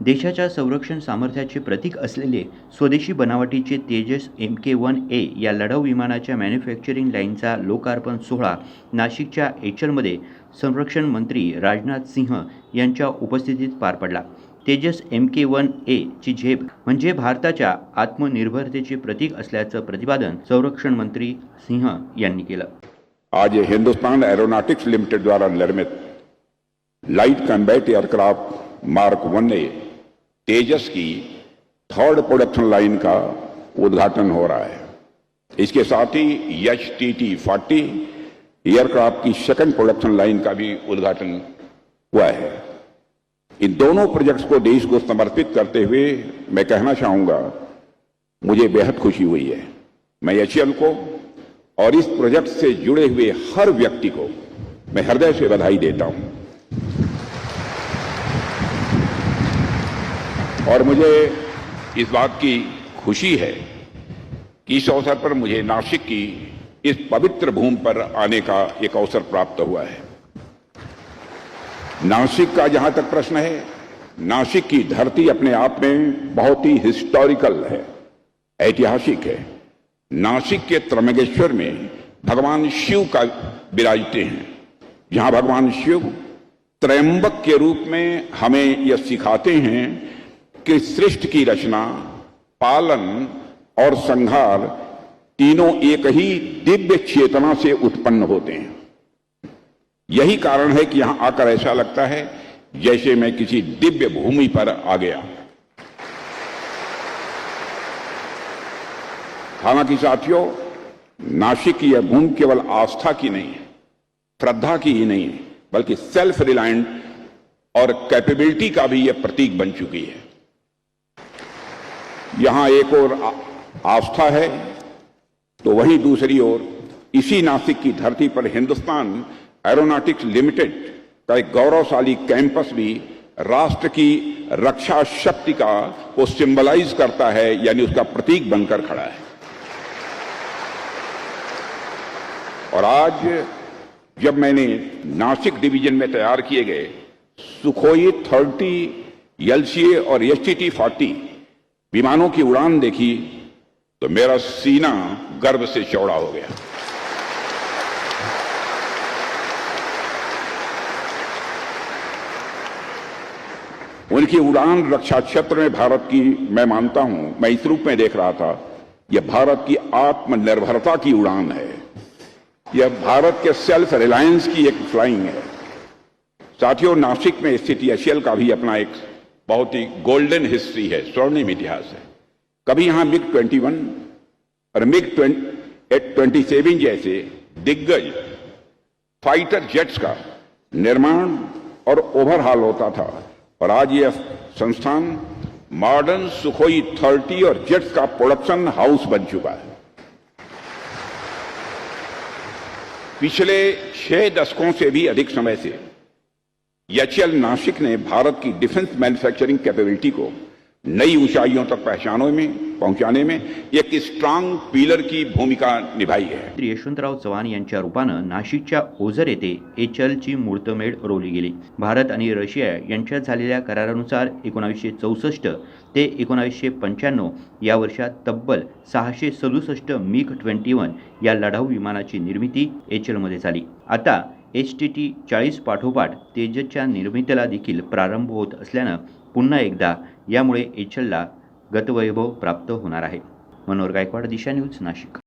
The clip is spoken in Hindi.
देशाच्या संरक्षण सामर्थ्याचे प्रतीक असलेले स्वदेशी बनावटीचे तेजस एम के वन ए या लढाऊ विमानाच्या मॅन्युफॅक्चरिंग लाईनचा लोकार्पण सोहळा नाशिकच्या एचलमध्ये संरक्षण मंत्री राजनाथ सिंह यांच्या उपस्थितीत पार पडला. तेजस एम के वन ए ची झेप म्हणजे भारताच्या आत्मनिर्भरतेचे प्रतीक असल्याचं प्रतिपादन संरक्षण मंत्री सिंह यांनी केलं. आज हिंदुस्तान एरोनॉटिक्स लिमिटेड द्वारा निर्मित light combat aircraft mark one A Tejas की थर्ड प्रोडक्शन लाइन का उद्घाटन हो रहा है। इसके साथ ही H T T forty aircraft की सेकंड प्रोडक्शन लाइन का भी उद्घाटन हुआ है। इन दोनों प्रोजेक्ट्स को देश को समर्पित करते हुए मैं कहना चाहूँगा, मुझे बेहद खुशी हुई है। मैं एचएल को और इस प्रोजेक्ट से जुड़े हुए हर व्यक्ति को मैं हृदय से बधाई देता हूँ। और मुझे इस बात की खुशी है कि इस अवसर पर मुझे नासिक की इस पवित्र भूमि पर आने का एक अवसर प्राप्त हुआ है। नासिक का जहाँ तक प्रश्न है, नासिक की धरती अपने आप में बहुत ही हिस्टोरिकल है, ऐतिहासिक है। नासिक के त्रमगेश्वर में भगवान शिव का विराजते हैं। जहाँ भगवान शिव त्रयंबक के रूप में हमें यह सिखाते हैं कि सृष्टि की रचना, पालन और संहार तीनों एक ही दिव्य चेतना से उत्पन्न होते हैं। यही कारण है कि यहाँ आकर ऐसा लगता है जैसे मैं किसी दिव्य भूमि पर आ गया। हालाँकि साथियों नासिक की यह भूमि केवल आस्था की नहीं है, श्रद्धा की ही नहीं है, बल्कि सेल्फ रिलायंट और कैपेबिलिटी का भी यह प्रतीक बन चुकी है। यहाँ एक और आस्था है तो वहीं दूसरी ओर, इसी नासिक की धरती पर हिंदुस्तान एरोनॉटिक्स लिमिटेड का एक गौरवशाली कैंपस भी राष्ट्र की रक्षा शक्ति का, को सिंबलाइज करता है, यानी उसका प्रतीक बनकर खड़ा है। और आज, जब मैंने नासिक डिवीज़न में तैयार किए गए, सुखोई थर्टी, एलसीए और एच टी फोर्टी विमानों की उड़ान देखी तो मेरा सीना गर्व से चौड़ा हो गया। उनकी उड़ान रक्षा क्षेत्र में भारत की, मैं मानता हूँ, मैं इस रूप में देख रहा था, यह भारत की आत्मनिर्भरता की उड़ान है। यह भारत के सेल्फ रिलायंस की एक फ्लाइंग है। साथियों, नासिक में स्थित एशियल का भी अपना एक बहुत ही गोल्डन हिस्ट्री है, स्वर्णिम इतिहास है। कभी यहाँ मिग 21 और मिग ट्वेंटी सेवन जैसे दिग्गज फाइटर जेट्स का निर्माण और ओवरहाल होता था और आज यह संस्थान मॉडर्न सुखोई 30 और जेट्स का प्रोडक्शन हाउस बन चुका है। पिछले छह दशकों से भी अधिक समय से एचएल नासिक ने भारत की डिफेंस मैन्युफैक्चरिंग कैपेबिलिटी को नई ऊंचाइयों तक पहचानों में पहुंचाने में एक स्ट्रांग पिलर की भूमिका निभाई है। श्री यशवंतराव चव्हाण यांच्या रूपानं नाशिकच्या ओझर येथे एचएलची मूर्तमेढ रोवली गेली. भारत आणि रशिया यांच्यात झालेल्या करारानुसार एकोणावीसशे चौसष्ट ते एकोणावीसशे पंच्याण्णव या वर्षात तब्बल सहाशे सदुसष्ट मिग ट्वेंटी वन या लढाऊ विमानाची निर्मिती एचएलमध्ये झाली. आता एच टी टी चाळीस पाठोपाठ तेजसच्या निर्मितीला देखील प्रारंभ होत असल्यानं पुन्हा एकदा यामुळे एचलला गतवैभव प्राप्त होणार आहे. मनोहर गायकवाड दिशा न्यूज नाशिक.